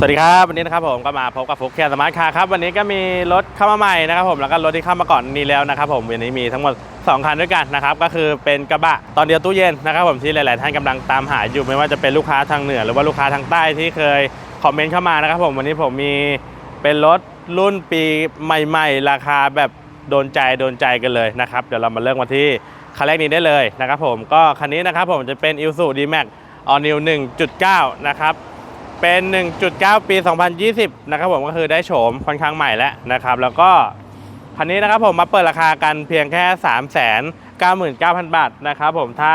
สวัสดีครับ วันนี้นะครับผมก็มาพบกับฟุกแคร์สมาร์ทคาร์ครับ วันนี้ก็มีรถเข้ามาใหม่นะครับผมแล้วก็รถที่เข้ามาก่อนนี้แล้วนะครับผมวันนี้มีทั้งหมด 2 คันด้วยกันนะครับก็คือเป็นกระบะตอนเดียวตู้เย็นนะครับผมที่หลาย ๆ ท่านกำลังตามหาอยู่ไม่ว่าจะเป็นลูกค้าทางเหนือ หรือว่าลูกค้าทางใต้ที่เคยคอมเมนต์เข้ามานะครับผมวันนี้ผมมีเป็นรถรุ่นปีใหม่ ๆ ราคาแบบโดนใจโดนใจกันเลยนะครับเดี๋ยวเรามาเริ่มกันที่คันแรกนี้ได้เลยนะครับผมก็คันนี้นะครับผมจะเป็น i l s u D-Max All New 1.9 นะครับ เป็น 1.9 ปี 2020 นะครับผมก็คือได้โฉมค่อนข้างใหม่แล้วนะครับ แล้วก็คันนี้นะครับผมมาเปิดราคากันเพียงแค่ 3 9 9 0 0 0 บาทนะครับผมถ้า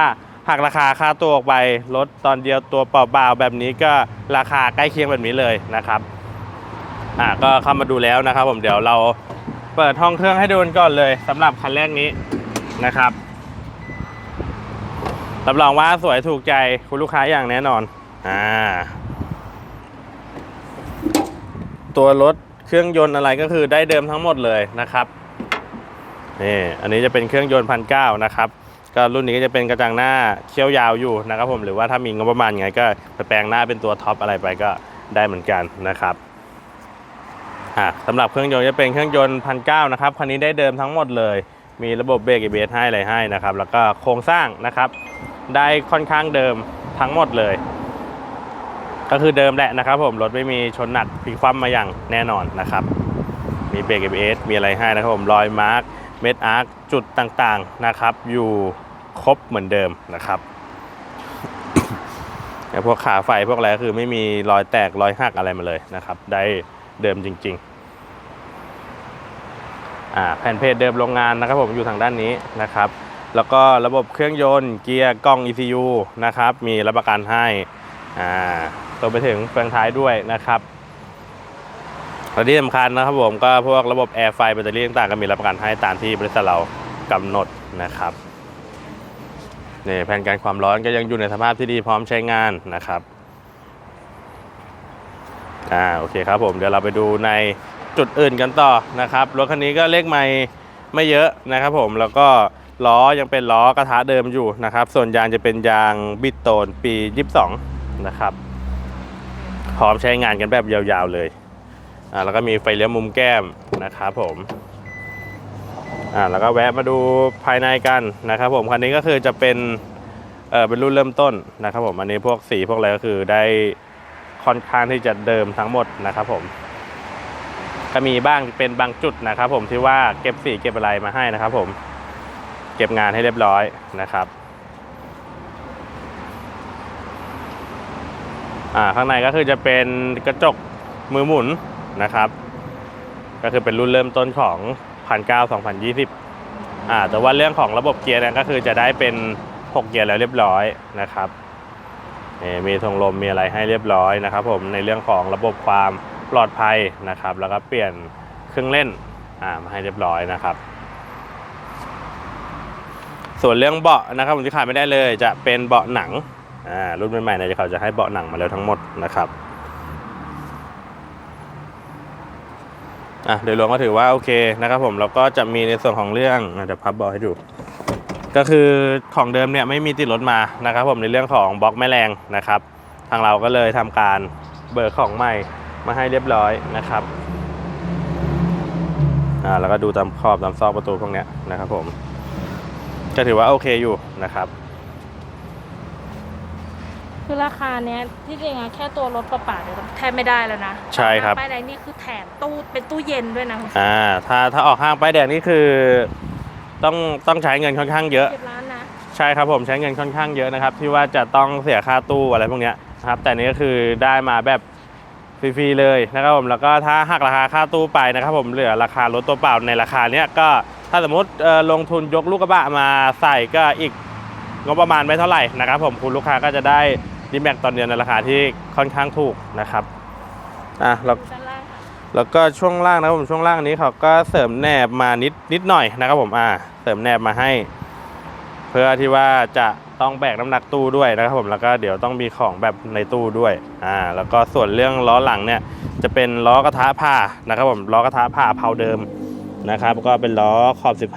หักราคาค่าตัวออกไปรถตอนเดียวตัวเปล่าๆแบบนี้ก็ราคาใกล้เคียงแบบนี้เลยนะครับอ่าก็เข้ามาดูแล้วนะครับ ผมเดี๋ยวเราเปิดห้องเครื่องให้ดูกันก่อนเลยสำหรับคันแรกนี้นะครับรับรองว่าสวยถูกใจคุณลูกค้าอย่างแน่นอนอ่า ตัวรถเครื่องยนต์อะไรก็คือได้เดิมทั้งหมดเลยนะครับนี่อันนี้จะเป็นเครื่องยนต์พันเก้านะครับก็รุ่นนี้ก็จะเป็นกระจังหน้าเคี้ยวยาวอยู่นะครับผมหรือว่าถ้ามีงบประมาณไงก็ไปแปลงหน้าเป็นตัวท็อปอะไรไปก็ได้เหมือนกันนะครับอะสำหรับเครื่องยนต์จะเป็นเครื่องยนต์พันเก้านะครับคันนี้ได้เดิมทั้งหมดเลย มีระบบเบรก ABS ให้อะไรให้นะครับแล้วก็โครงสร้างนะครับ ได้ค่อนข้างเดิมทั้งหมดเลย ก็คือเดิมแหละนะครับผมรถไม่มีชนหนักพลิกคว่ำมาอย่างแน่นอนนะครับ มีเบรก ABS มีอะไรให้นะครับผมรอยมาร์กเม็ดอาร์คจุดต่างๆนะครับ อยู่ครบเหมือนเดิมนะครับแต่พวกขาไฟพวกอะไรก็คือไม่มีรอยแตกรอยหักอะไรมาเลยนะครับ ได้เดิมจริงๆอ่าแผ่นเพจเดิมโรงงานนะครับผมอยู่ทางด้านนี้นะครับ แล้วก็ระบบเครื่องยนต์เกียร์กล้อง ECU นะครับ มีรับประกันให้ อ่ารวมไปถึงเฟืองท้ายด้วยนะครับและที่สำคัญนะครับผมก็พวกระบบแอร์ไฟแบตเตอรี่ต่างๆก็มีรับประกันให้ตามที่บริษัทเรากำหนดนะครับนี่แผ่นกันความร้อนก็ยังอยู่ในสภาพที่ดีพร้อมใช้งานนะครับอ่าโอเคครับผมเดี๋ยวเราไปดูในจุดอื่นกันต่อนะครับรถคันนี้ก็เลขไม่ไม่เยอะนะครับผมแล้วก็ล้อยังเป็นล้อกระทะเดิมอยู่นะครับ ส่วนยางจะเป็นยางบิดโตนปี 22 นะครับ พร้อมใช้งานกันแบบยาวๆเลยอ่าแล้วก็มีไฟเลี้ยวมุมแก้มนะครับผมอ่าแล้วก็แวะมาดูภายในกันนะครับผมคันนี้ก็คือจะเป็นเออเป็นรุ่นเริ่มต้นนะครับผมอันนี้พวกสีพวกอะไรก็คือได้ค่อนข้างที่จะเดิมทั้งหมดนะครับผมก็มีบ้างเป็นบางจุดนะครับ ผมที่ว่าเก็บสีเก็บอะไรมาให้นะครับ ผมเก็บงานให้เรียบร้อยนะครับ อ่า ข้างในก็คือจะเป็นกระจกมือหมุนนะครับ ก็คือเป็นรุ่นเริ่มต้นของพันเก้าสองพันยี่สิบอ่าแต่ว่าเรื่องของระบบเกียร์เนี่ยก็คือจะได้เป็น 6 เกียร์แล้วเรียบร้อยนะครับนี่มีทงลมมีอะไรให้เรียบร้อยนะครับผมในเรื่องของระบบความปลอดภัยนะครับ แล้วก็เปลี่ยนเครื่องเล่นอ่ามาให้เรียบร้อยนะครับ ส่วนเรื่องเบาะนะครับผมที่ขาดไม่ได้เลยจะเป็นเบาะหนัง อ่ารุ่นใหม่ๆเนี่ยเขาจะให้เบาะหนังมาแล้วทั้งหมดนะครับอะโดยรวมก็ถือว่าโอเคนะครับผมแล้วก็จะมีในส่วนของเรื่องอะเดี๋ยวพับเบาะให้ดู ก็คือของเดิมเนี่ยไม่มีติดรถมานะครับผมในเรื่องของบล็อกแม่แรงนะครับ ทางเราก็เลยทำการเบิกของใหม่มาให้เรียบร้อยนะครับอ่าแล้วก็ดูตามขอบตามซอกประตูพวกเนี้ยนะครับผมก็ถือว่าโอเคอยู่นะครับ คือราคาเนี้ยที่จริงอะแค่ตัวรถเปล่าๆเดี๋ยวแทบไม่ได้แล้วนะใช่ครับ ป้ายแดงนี่คือแถมตู้เป็นตู้เย็นด้วยนะอ่าถ้าถ้าออกห้างป้ายแดงนี่คือต้องต้องใช้เงินค่อนข้างเยอะเก็บร้านนะ ใช่ครับผมใช้เงินค่อนข้างเยอะนะครับ ที่ว่าจะต้องเสียค่าตู้อะไรพวกเนี้ยนะครับ แต่นี่ก็คือได้มาแบบฟรีๆเลยนะครับผมแล้วก็ถ้าหักราคาค่าตู้ไปนะครับ ผมเหลือราคารถตัวเปล่าในราคาเนี้ยก็ถ้าสมมติเอ่อลงทุนยกลูกกระบะมาใส่ก็อีกงบประมาณไม่เท่าไหร่นะครับ ผมคุณลูกค้าก็จะได้ ดีแม็กตอนเดือนในราคาที่ค่อนข้างถูกนะครับอะแล้วด้านล่างค่ะแล้วก็ช่วงล่างนะครับผมช่วงล่างนี้เขาก็เสริมแหนบมานิดนิดหน่อยนะครับผมอ่าเสริมแหนบมาให้ เพื่อที่ว่าจะต้องแบกน้ำหนักตู้ด้วยนะครับผมแล้วก็เดี๋ยวต้องมีของแบบในตู้ด้วยอ่าแล้วก็ส่วนเรื่องล้อหลังเนี่ยจะเป็นล้อกระทะผ้านะครับผมล้อกระทะผ้าเผาเดิมนะครับ ก็เป็นล้อขอบ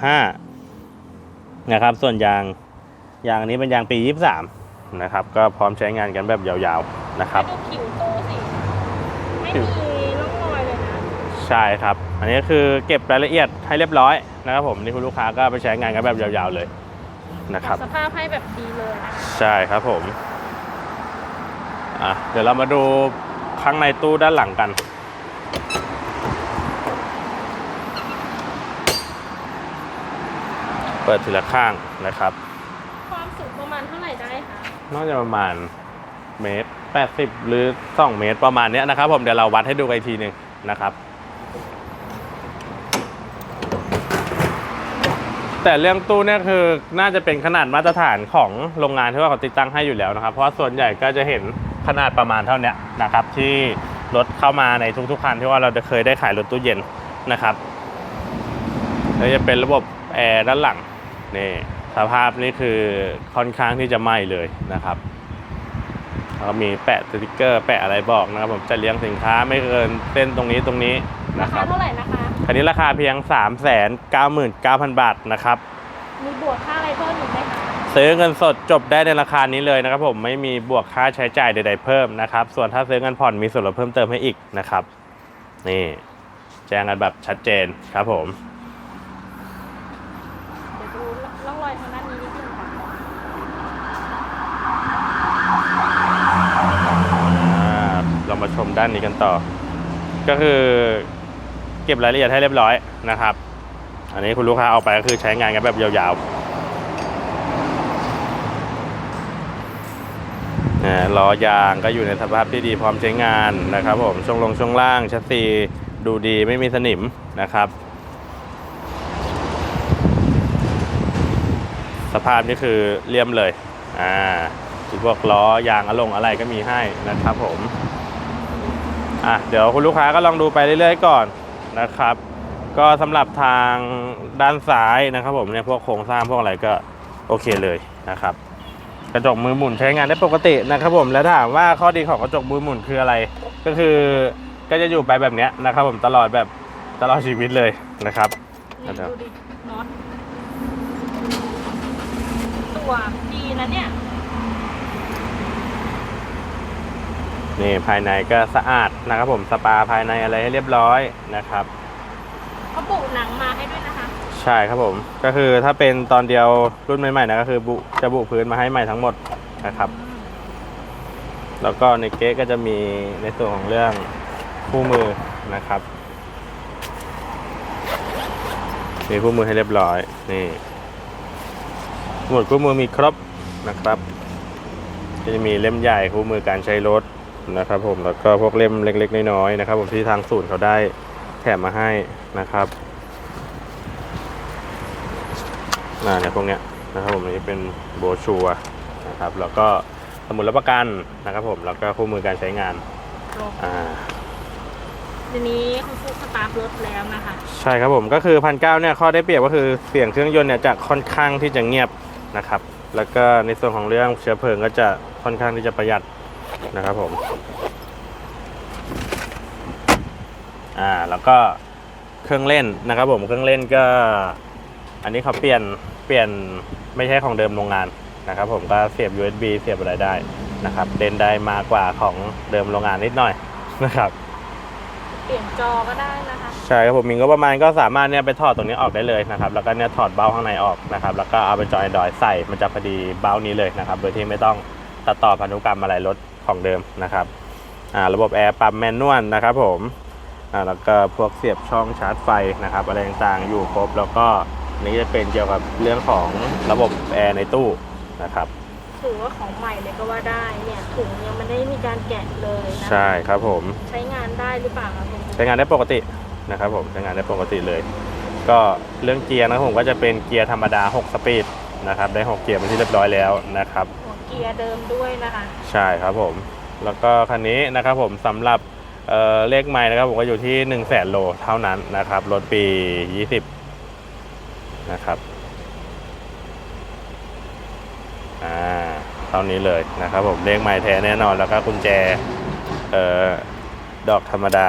15 นะครับ ส่วนยางยางอันนี้เป็นยางปี 23 นะครับ ก็พร้อมใช้งานกันแบบยาวๆนะครับให้ดูผิวตู้สิใใช่ครับ อันนี้คือเก็บรายละเอียดให้เรียบร้อยนะครับผมนี่คุณลูกค้าก็ไปใช้งานกันแบบยาวๆเลยนะครับสภาพให้แบบดีเลยนะคะใช่ครับผมอะเดี๋ยวเรามาดูข้างในตู้ด้านหลังกันเปิดทีละข้างนะครับ น่าจะประมาณเมตร80หรือ2เมตรประมาณเนี้ยนะครับผมเดี๋ยวเราวัดให้ดูกันอีกทีหนึ่งนะครับ แต่เรื่องตู้เนี่ยคือน่าจะเป็นขนาดมาตรฐานของโรงงานที่ว่าเขาติดตั้งให้อยู่แล้วนะครับ เพราะว่าส่วนใหญ่ก็จะเห็นขนาดประมาณเท่านี้นะครับ ที่รถเข้ามาในทุกๆคันที่ว่าเราจะเคยได้ขายรถตู้เย็นนะครับแล้วจะเป็นระบบแอร์ด้านหลังนี่ สภาพนี่คือค่อนข้างที่จะไหม้เลยนะครับแล้วก็มีแปะสติกเกอร์แปะอะไรบอกนะครับ ผมจะเลี้ยงสินค้าไม่เกินเส้นตรงนี้ตรงนี้รานะคคารับเท่าไหร่นะคะคันนี้ราคาเพียง 3 9 9 0 0 0 บาทนะครับ มีบวกค่าอะไรเพิ่มอีกไหมคะซื้อเงินสดจบได้ในราคานี้เลยนะครับ ผมไม่มีบวกค่าใช้จ่ายใด ๆ เพิ่มนะครับ ส่วนถ้าซื้อเงินผ่อนมีส่วนลดเพิ่มเติมให้อีกนะครับ นี่ แจ้งกันแบบชัดเจนครับผม เดี๋ยวดูร่องรอยทางด้านนี้นิดนึงค่ะ อ่าเรามาชม ด้านนี้กันต่อ ก็คือเก็บรายละเอียดให้เรียบร้อยนะครับ อันนี้คุณลูกค้าเอาไปก็คือใช้งานกันแบบยาวๆล้อยางก็อยู่ในสภาพที่ดีพร้อมใช้งานนะครับผมช่วงลงช่วงล่างชัสซีดูดีไม่มีสนิมนะครับสภาพนี่คือเลี่ยมเลย อ่าพวกล้อยางอะลงอะไรก็มีให้นะครับผม อะเดี๋ยวคุณลูกค้าก็ลองดูไปเรื่อยๆก่อนนะครับ ก็สำหรับทางด้านซ้ายนะครับผมเนี่ยพวกโครงสร้างพวกอะไรก็โอเคเลยนะครับ กระจกมือหมุนใช้งานได้ปกตินะครับผมแล้วถามว่าข้อดีของกระจกมือหมุนคืออะไร ก็คือก็จะอยู่ไปแบบเนี้ยนะครับ ผมตลอดแบบตลอดชีวิตเลยนะครับนี่ครับดูดิน็อตตัวดีนะเนี่ย นี่ภายในก็สะอาดนะครับผมสปาภายในอะไรให้เรียบร้อยนะครับเขาปุหนังมาให้ด้วยนะคะ ใช่ครับผมก็คือถ้าเป็นตอนเดียวรุ่นใหม่ๆนะก็คือบุจะบุพื้นมาให้ใหม่ทั้งหมดนะครับ แล้วก็ในเก๊ก็จะมีในส่วนของเรื่องคู่มือนะครับมีคู่มือให้เรียบร้อยนี่หมวดคู่มือมีครบนะครับก็จะมีเล่มใหญ่คู่มือการใช้รถ นะครับผมแล้วก็พวกเล่มเล็ก ๆ น้อยๆนะครับ ผมที่ทางศูนย์เขาได้แถมมาให้นะครับอ่าเนี่ยพวกเนี้ยนะครับผมอันนี้เป็นโบรชัวร์นะครับแล้วก็สมุดรับประกันนะครับผมแล้วก็คู่มือการใช้งานครบอ่าทีนี้คุณฟุกสตาร์ทรถแล้วนะคะ ใช่ครับผมก็คือพันเก้าเนี่ยข้อได้เปรียบก็คือเสียงเครื่องยนต์เนี่ยจะค่อนข้างที่จะเงียบนะครับ แล้วก็ในส่วนของเรื่องเชื้อเพลิงก็จะค่อนข้างที่จะประหยัด นะครับผม อ่า แล้วก็เครื่องเล่นนะครับผมเครื่องเล่นก็ อันนี้เขาเปลี่ยนเปลี่ยนไม่ใช่ของเดิมโรงงานนะครับผมก็เสียบ USB เสียบอะไรได้นะครับเล่นได้มากกว่าของเดิมโรงงานนิดหน่อยนะครับ เปลี่ยนจอก็ได้นะคะใช่ครับผมมีงบประมาณก็สามารถเนี่ยไปถอดตรงนี้ออกได้เลยนะครับ แล้วก็เนี่ยถอดเบ้าข้างในออกนะครับ แล้วก็เอาไปจอยดอยใส่มันจะพอดีเบ้านี้เลยนะครับ โดยที่ไม่ต้องตัดต่อพันธุกรรมอะไรรถ ของเดิมนะครับอ่าระบบแอร์ปรับแมนนวลนะครับผมอ่าแล้วก็พวกเสียบช่องชาร์จไฟนะครับอะไรต่างๆอยู่ครบแล้วก็อันนี่จะเป็นเกี่ยวกับเรื่องของระบบแอร์ในตู้นะครับถือว่าของใหม่เลยก็ว่าได้เนี่ยถุงยังไม่ได้มีการแกะเลยนะใช่ครับผมใช้งานได้หรือเปล่าคะคุณฟุ๊กใช้งานได้ปกตินะครับผมใช้งานได้ปกติเลย ก็เรื่องเกียร์นะครับผมก็จะเป็นเกียร์ธรรมดา 6 สปีดนะครับได้ 6 เกียร์เป็นที่เรียบร้อยแล้วนะครับหัว เกียร์เดิมด้วยนะคะ ใช่ครับผม แล้วก็คันนี้นะครับผมสำหรับเเลขไม้นะครับผมก็อยู่ที่1 0 0 0 0แสนโลเท่านั้นนะครับ รถปี 20 นะครับอ่าเท่านี้เลยนะครับผมเลขไม้แท้แน่นอนแล้วก็กุญแจเอ่อดอกธรรมดา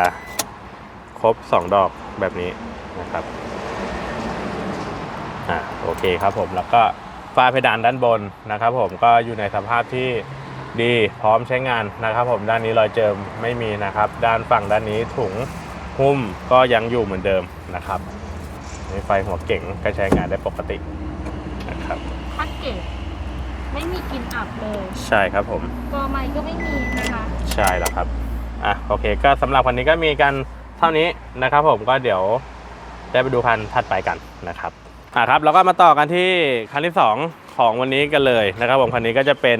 ครบ 2 ดอกแบบนี้นะครับอ่าโอเคครับผมแล้วก็ ฝ้าเพดานด้านบนนะครับ ผมก็อยู่ในสภาพที่ดีพร้อมใช้งานนะครับ ผมด้านนี้รอยเจิมไม่มีนะครับ ด้านฝั่งด้านนี้ถุงหุ้มก็ยังอยู่เหมือนเดิมนะครับในไฟหัวเก่งก็ใช้งานได้ปกตินะครับพักเกจไม่มีกลินอับเลยใช่ครับผมกอไม้ก็ไม่มีนะคะใช่แล้วครับอะโอเค ก็สำหรับวันนี้ก็มีกันเท่านี้นะครับ ผมก็เดี๋ยวได้ไปดูคันถัดไปกันนะครับ อะครับแล้วก็มาต่อกันที่คันที่ 2 ของวันนี้กันเลยนะครับผมคันนี้ก็จะเป็น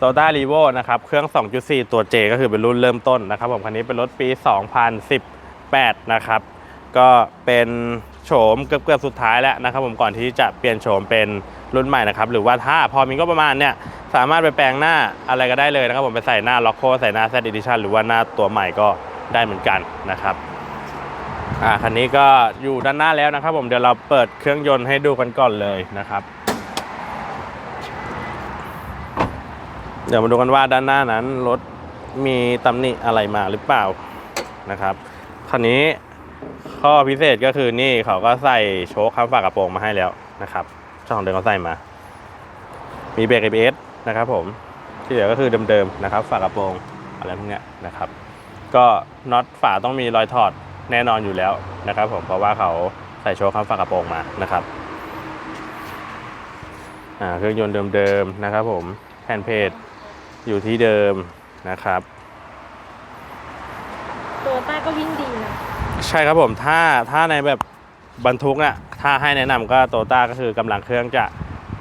t o y o t a r e v o นะครับเครื่อง 2.4 ตัว J ก็คือเป็นรุ่นเริ่มต้นนะครับผมคันนี้เป็นรถปี 2018 นะครับก็เป็นโฉมเกือบเกือบสุดท้ายแล้วนะครับผมก่อนที่จะเปลี่ยนโฉมเป็นรุ่นใหม่นะครับหรือว่าถ้าพอมีก็ประมาณเนี่ยสามารถไปแปลงหน้าอะไรก็ได้เลยนะครับผมไปใส่หน้าล็อกโคใส่หน้า Z Edition หรือว่าหน้าตัวใหม่ก็ได้เหมือนกันนะครับ อ่าคันนี้ก็อยู่ด้านหน้าแล้วนะครับ ผมเดี๋ยวเราเปิดเครื่องยนต์ให้ดูกันก่อนเลยนะครับ เดี๋ยวมาดูกันว่าด้านหน้านั้นรถมีตำหนิอะไรมาหรือเปล่านะครับคันนี้ข้อพิเศษก็คือนี่เขาก็ใส่โชคข้างฝากระโปรงมาให้แล้วนะครับเจ้าของเดิมเขาใส่มา มีเบรก ABS นะครับ ผมที่เหลือก็คือเดิมๆนะครับ ฝากระโปรงอะไรพวกเนี้ยนะครับ ก็น็อตฝาต้องมีรอยถอด แน่นอนอยู่แล้วนะครับผมเพราะว่าเขาใส่โชคข้างฝากระโปรงมานะครับอ่าเครื่องยนต์เดิมๆนะครับผมแผ่นเพจอยู่ที่เดิมนะครับ ตัวใต้ก็วิ่งดีนะใช่ครับผมถ้าถ้าในแบบบรรทุกน่ะถ้าให้แนะนำก็โตต้าก็คือกำลังเครื่องจะ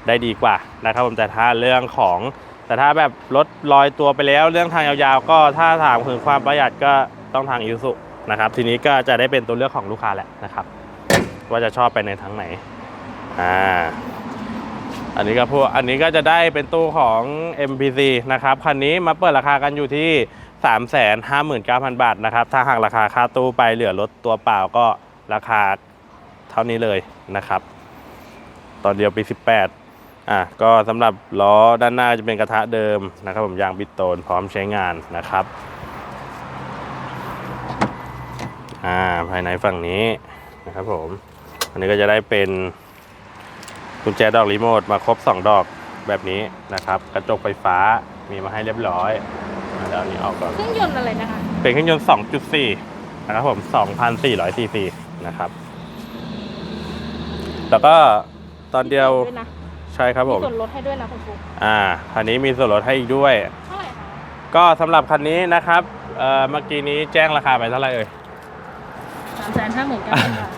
ได้ดีกว่านะครับผมแต่ถ้าเรื่องของ แต่ถ้าแบบรถลอยตัวไปแล้วเรื่องทางยาวๆ ก็ถ้าถามถึงความประหยัดก็ต้องทางอิสุ นะครับ ทีนี้ก็จะได้เป็นตัวเลือกของลูกค้าแหละนะครับ ว่าจะชอบไปในทางไหนอ่าอันนี้ก็พวกอันนี้ก็จะได้เป็นตู้ของ MPC นะครับคันนี้มาเปิดราคากันอยู่ที่ 359,000 บาทนะครับ ถ้าหากราคาค่าตู้ไปเหลือรถตัวเปล่าก็ราคาเท่านี้เลยนะครับ ตอนเดียวปี 18 อะก็สำหรับล้อด้านหน้าจะเป็นกระทะเดิมนะครับ ผมยางบิดโตนพร้อมใช้งานนะครับ อ่าภายในฝั่งนี้นะครับผม อันนี้ก็จะได้เป็นกุญแจดอกรีโมทมาครบ 2 ดอกแบบนี้นะครับ กระจกไฟฟ้ามีมาให้เรียบร้อยอะเดี๋ยวอันนี้ออกก่อน เครื่องยนต์อะไรนะคะ เป็นเครื่องยนต์ 2.4 นะครับผม 2,400ซีซีนะครับ แล้วก็ตอนเดียวด้วยนะใช่ครับผมส่วนลดให้ด้วยนะคุณฟุ๊กอ่า คันนี้มีส่วนลดให้อีกด้วย เท่าไหร่คะก็สำหรับคันนี้นะครับเอ่อเมื่อกี้นี้แจ้งราคาไปเท่าไหร่เอ่ย สามแสนห้าหมื่นเก้าพันบาท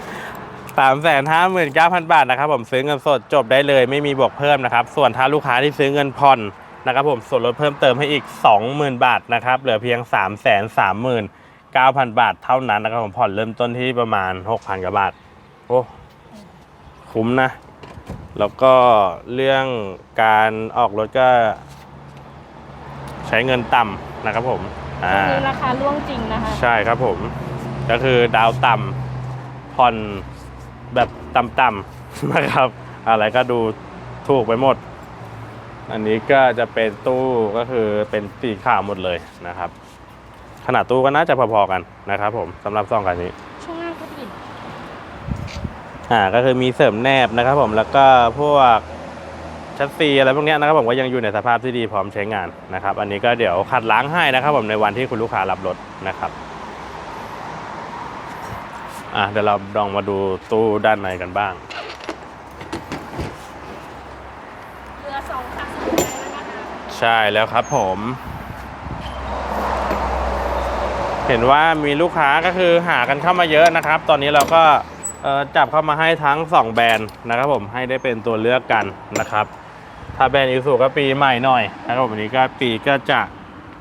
สามแสนห้าหมื่นเก้าพันบาทนะครับผมซื้อเงินสดจบได้เลย ไม่มีบวกเพิ่มนะครับ ส่วนถ้าลูกค้าที่ซื้อเงินผ่อนนะครับผมส่วนลดเพิ่มเติมให้อีก 20,000 บาทนะครับเหลือเพียง 3 3 9 0 0 0 บาทเท่านั้นนะครับผมผ่อนเริ่มต้นที่ประมาณ 6,000กว่าบาทโอ้คุ้มนะ แล้วก็เรื่องการออกรถก็ ใช้เงินต่ำนะครับผมอ่าคือราคาล่วงจริงนะคะ ใช่ครับผม ก็คือดาวต่ำผ่อนแบบต่ำๆนะครับ อะไรก็ดูถูกไปหมด อันนี้ก็จะเป็นตู้ก็คือเป็นสีขาวหมดเลยนะครับ ขนาดตู้ก็น่าจะพอๆกันนะครับผมสำหรับซองคันนี้ช่วงหน้าก็ดีอ่าก็คือมีเสริมแนบนะครับผมแล้วก็พวกชัดซีอะไรพวกเนี้ยนะครับผมก็ยังอยู่ในสภาพที่ดีพร้อมใช้งานนะครับ อันนี้ก็เดี๋ยวขัดล้างให้นะครับผมในวันที่คุณลูกค้ารับรถนะครับ อะเดี๋ยวเราลองมาดูตู้ด้านในกันบ้างเหลือสองคันสุดท้ายแล้วนะคะใช่แล้วครับผม เห็นว่ามีลูกค้าก็คือหากันเข้ามาเยอะนะครับ ตอนนี้เราก็จับเข้ามาให้ทั้ง 2 แบรนด์นะครับผมให้ได้เป็นตัวเลือกกันนะครับ ถ้าแบรนด์อิสุก็ปีใหม่หน่อยนะครับผมอันนี้ก็ปีก็จะ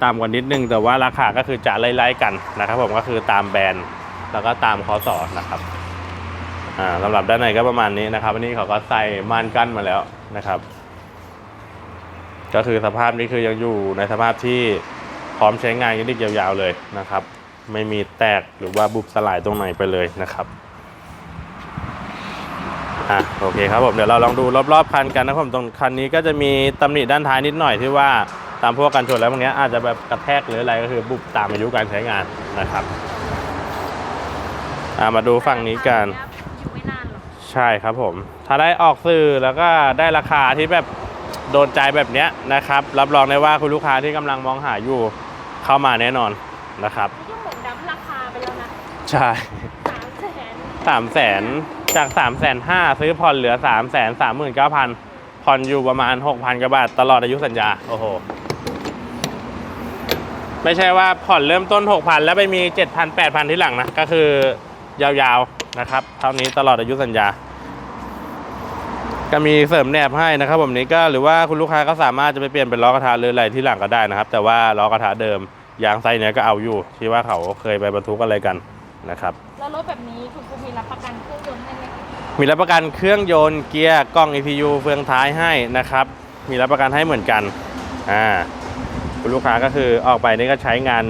ต่ำกว่านิดนึง แต่ว่าราคาก็คือจะไล่ๆกันนะครับผมก็คือตามแบรนด์ แล้วก็ตามคอสอนะครับอ่าสำหรับด้านในก็ประมาณนี้นะครับอันนี้เขาก็ใส่ม่านกั้นมาแล้วนะครับ ก็คือสภาพนี้คือยังอยู่ในสภาพที่พร้อมใช้งานกันอีกยาวๆเลยนะครับ ไม่มีแตกหรือว่าบุบสลายตรงไหนไปเลยนะครับอะโอเคครับผมเดี๋ยวเราลองดูรอบๆคันกันนะครับผมตรงคันนี้ก็จะมีตำหนิด้านท้ายนิดหน่อยที่ว่าตามพวกกันชนแล้วพวกเนี้ยอาจจะแบบกระแทกหรืออะไรก็คือบุบตามอายุการใช้งานนะครับ อะมาดูฝั่งนี้กัน อยู่ไม่นานหรอกใช่ครับผม ถ้าได้ออกสื่อแล้วก็ได้ราคาที่แบบโดนใจแบบเนี้ยนะครับ รับรองได้ว่าคุณลูกค้าที่กำลังมองหาอยู่เข้ามาแน่นอนนะครับก็เหมือนดับราคาไปแล้วนะใช่สามแสนสามแสนจากสามแสนห้าซื้อผ่อนเหลือสามแสนสามหมื่นเก้าพันผ่อนอยู่ประมาณหกพันกว่าบาทตลอดอายุสัญญา โอ้โห ไม่ใช่ว่าผ่อนเริ่มต้นหกพันแล้วไปมีเจ็ดพันแปดพันที่หลังนะ ก็คือ ยาวๆนะครับ เท่านี้ตลอดอายุสัญญา ก็มีเสริมแนบให้นะครับผมนี้ก็หรือว่าคุณลูกค้าก็สามารถจะไปเปลี่ยนเป็นล้อกระทะหรืออะไรที่หลังก็ได้นะครับ แต่ว่าล้อกระทะเดิมยางไซส์เนี้ยก็เอาอยู่ ที่ว่าเขาเคยไปบรรทุกอะไรกันนะครับ แล้วรถแบบนี้คุณครูมีรับประกันเครื่องยนต์ให้ไหมคะมีรับประกันเครื่องยนต์เกียร์กล้อง ECU เฟืองท้ายให้นะครับ มีรับประกันให้เหมือนกันอ่าคุณลูกค้าก็คือออกไปนี่ก็ใช้งาน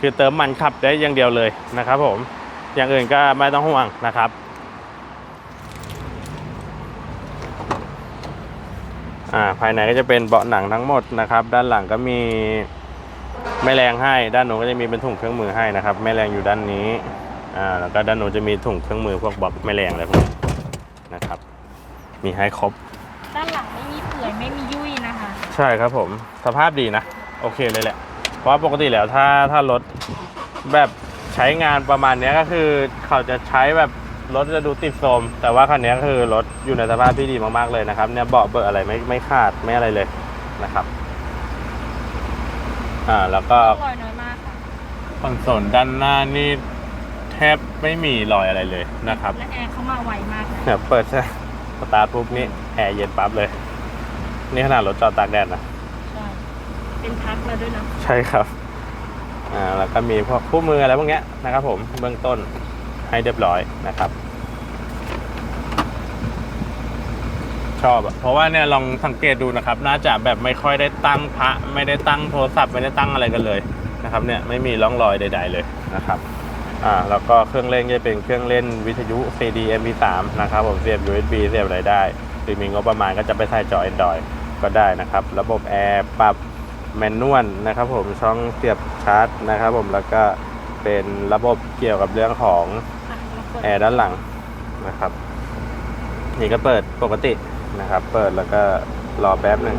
คือเติมมันขับได้อย่างเดียวเลยนะครับผม อย่างอื่นก็ไม่ต้องห่วงนะครับ อ่าภายในก็จะเป็นเบาะหนังทั้งหมดนะครับ ด้านหลังก็มีแม่แรงให้ ด้านโน้นก็จะมีเป็นถุงเครื่องมือให้นะครับแม่แรงอยู่ด้านนี้ อ่าแล้วก็ด้านโน้นจะมีถุงเครื่องมือพวกบล็อกแม่แรงอะไรพวกนี้นะครับ มีให้ครบ ด้านหลังไม่มีเปื่อยไม่มียุ่ยนะคะ ใช่ครับผม สภาพดีนะ โอเคเลยแหละ เพราะว่าปกติแล้วถ้าถ้ารถแบบ ใช้งานประมาณเนี้ยก็คือเขาจะใช้แบบรถจะดูติดโทรมแต่ว่าคันนี้ก็คือรถอยู่ในสภาพที่ดีมากๆเลยนะครับเนี่ยเบาะเบอร์อะไรไม่ไม่ขาดไม่อะไรเลยนะครับ อ่าแล้วก็รอยน้อยมากค่ะคอนโซลด้านหน้านี่แทบไม่มีรอยอะไรเลยนะครับและแอร์เขามาไวมากนะเนี่ยเปิดสตาร์ทปุ๊บนี่แอร์เย็นปั๊บเลย นี่ขนาดรถจอดตากแดดนะใช่เป็นพักมาด้วยนะใช่ครับ อ่าแล้วก็มีพวกคู่มืออะไรพวกเนี้ยนะครับผมเบื้องต้นให้เรียบร้อยนะครับ ชอบอะเพราะว่าเนี่ยลองสังเกตดูนะครับ น่าจะแบบไม่ค่อยได้ตั้งพระไม่ได้ตั้งโทรศัพท์ไม่ได้ตั้งอะไรกันเลยนะครับเนี่ยไม่มีร่องรอยใด ๆเลยนะครับอ่าแล้วก็เครื่องเล่นจะเป็นเครื่องเล่นวิทยุ CD MP3 นะครับผมเสียบ USB เสียบอะไรได้หรือมีงบประมาณก็จะไปใส่จอ Android ก็ได้นะครับ ระบบแอร์ปรับ แมนนวลนะครับผมช่องเสียบชาร์จนะครับผมแล้วก็เป็นระบบเกี่ยวกับเรื่องของแอร์ด้านหลังนะครับ นี่ก็เปิดปกตินะครับ เปิดแล้วก็รอแป๊บหนึ่ง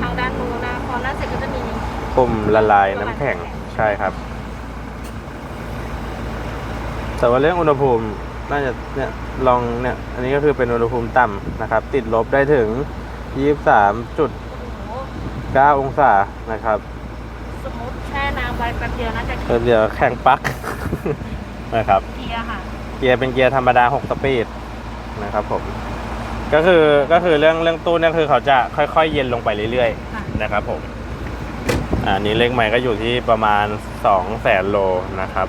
ทางด้านโน้นนะพอหน้าเสร็จก็จะมีปุ่มละลายน้ำแข็งใช่ครับ แต่ว่าเรื่องอุณหภูมิน่าจะเนี่ยลองเนี่ย อันนี้ก็คือเป็นอุณหภูมิต่ำนะครับ ติดลบได้ถึง 23.8 9 องศานะครับ สมมติแช่น้ำไว้แป๊บเดียวน่าจะเดี๋ยวเดียวแข่งปักนะครับ เกียร์ค่ะ เกียร์เป็นเกียร์ธรรมดา 6 สปีดนะครับผม ก็คือก็คือเรื่องเรื่องตู้เนี่ยคือเขาจะค่อยๆ เย็นลงไปเรื่อยๆนะครับผม อ่านี้เลขใหม่ก็อยู่ที่ประมาณ2แสนโลนะครับ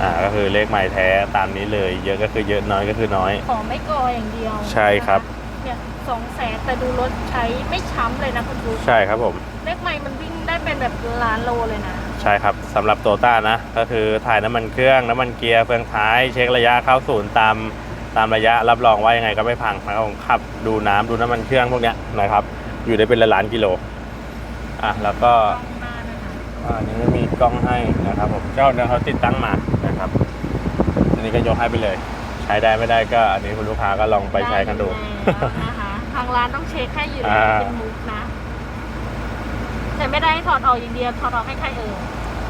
อ่าก็คือเลขใหม่แท้ตามนี้เลย เยอะก็คือเยอะน้อยก็คือน้อย ขอไม่กออย่างเดียวใช่ครับ สองแสนแต่ดูรถใช้ไม่ช้ำเลยนะคุณดูใช่ครับผมเลขใหม่มันวิ่งได้เป็นแบบล้านโลเลยนะใช่ครับสำหรับโตต้านะ ก็คือถ่ายน้ำมันเครื่องน้ำมันเกียร์เฟืองท้าย เช็คระยะเข้าศูนย์ตามตามระยะรับรองว่ายังไงก็ไม่พังนะครับผมขับ ดูน้ำดูน้ำมันเครื่องพวกเนี้ยนะครับ อยู่ได้เป็นล้านๆกิโลอะแล้วก็กล้องหน้านะคะอะอันนี้ไม่มีกล้องให้นะครับผมเจ้าเนี่ยเขาติดตั้งมานะครับอันนี้ก็ยกให้ไปเลย ใช้ได้ไม่ได้ก็อันนี้คุณลูกค้าก็ลองไปใช้กันดู ได้แล้วนะคะทางร้านต้องเช็คให้อยู่อ่าเป็นมุกนะ แต่ไม่ได้ให้ถอดออกอย่างเดียวถอดออกให้ใครเอ่ย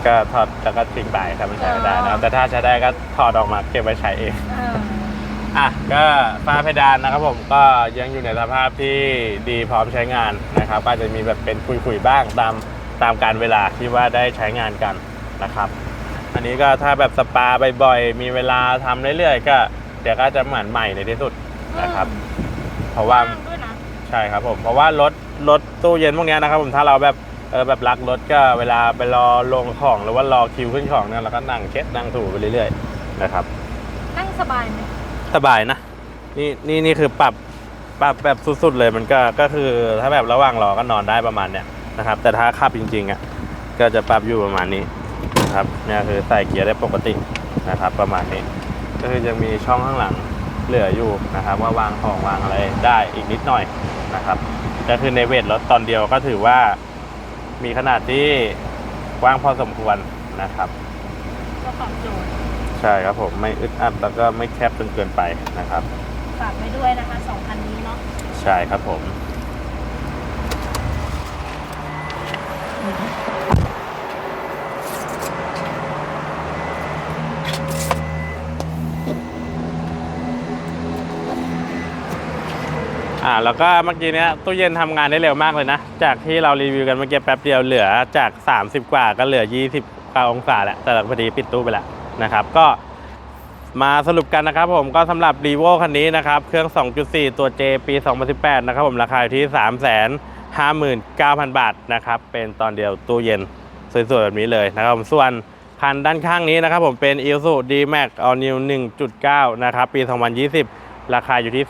ก็ถอดแล้วก็ทิ้งไปถ้ามันใช้ไม่ได้นะครับแต่ถ้าใช้ได้ก็ถอดออกมาเก็บไว้ใช้เอง เอออะก็ฝ้าเพดานนะครับผมก็ยังอยู่ในสภาพที่ดีพร้อมใช้งานนะครับก็จะมีแบบเป็นคุยๆบ้างตามตามการเวลาที่ว่าได้ใช้งานกันนะครับ อันนี้ก็ถ้าแบบสปาบ่อยๆมีเวลาทำเรื่อยๆก็เดี๋ยวก็จะเหมือนใหม่ในที่สุดนะครับ เพราะว่าว่างด้วยนะใช่ครับผมเพราะว่ารถรถตู้เย็นพวกเนี้ยนะครับผมถ้าเราแบบเออแบบรักรถก็เวลาไปรอลงของหรือว่ารอคิวขึ้นของเนี่ยเราก็นั่งเช็ดนั่งถูไปเรื่อยๆนะครับ นั่งสบายไหมสบายนะนี่นี่นี่คือปรับปรับแบบสุดๆเลยมันก็ก็คือถ้าแบบระหว่างรอก็นอนได้ประมาณเนี้ยนะครับ แต่ถ้าขับจริงๆอะก็จะปรับอยู่ประมาณนี้นะครับเนี่ยคือใส่เกียร์ได้ปกตินะครับ ประมาณนี้ ก็คือยังมีช่องข้างหลัง เหลืออยู่นะครับว่าวางของวางอะไรได้อีกนิดหน่อยนะครับก็คือในเวทรถตอนเดียวก็ถือว่ามีขนาดที่กว้างพอสมควรนะครับก็ตอบโจทย์ใช่ครับผมไม่อึดอัดแล้วก็ไม่แคบจนเกินไปนะครับฝากไว้ด้วยนะคะสองคันนี้เนาะใช่ครับผม อ่าแล้วก็เมื่อกี้เนี้ยตู้เย็นทำงานได้เร็วมากเลยนะ จากที่เรารีวิวกันเมื่อกี้แป๊บเดียวเหลือจาก 30 กว่าก็เหลือ 20กว่าองศาแล้วแต่พอดีปิดตู้ไปแล้วนะครับ ก็มาสรุปกันนะครับผมก็สำหรับ r ีโวคันนี้นะครับ เครื่อง 2.4 ตัว J ปี 2018 นะครับผมราคาอยู่ที่ 359,000 บาทนะครับ เป็นตอนเดียวตู้เย็นสวยๆแบบนี้เลยนะครับผมส่วนคันด้านข้างนี้นะครับผมเป็น i s u D-Max All New 1.9 นะครับ ปี 2020 ราคาอยู่ที่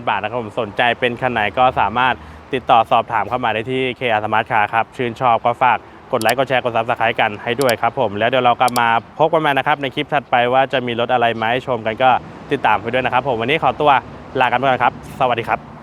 399,000 บาทนะครับผมสนใจเป็นคันไหนก็สามารถติดต่อสอบถามเข้ามาได้ที่ KR Smart Car ครับ ชื่นชอบก็ฝากกดไลค์กดแชร์กด Subscribe กันให้ด้วยครับผม แล้วเดี๋ยวเรากลับมาพบกันใหม่นะครับ ในคลิปถัดไปว่าจะมีรถอะไรมาให้ชมกันก็ติดตามไปด้วยนะครับผมวันนี้ขอตัวลากันไปก่อนครับ สวัสดีครับ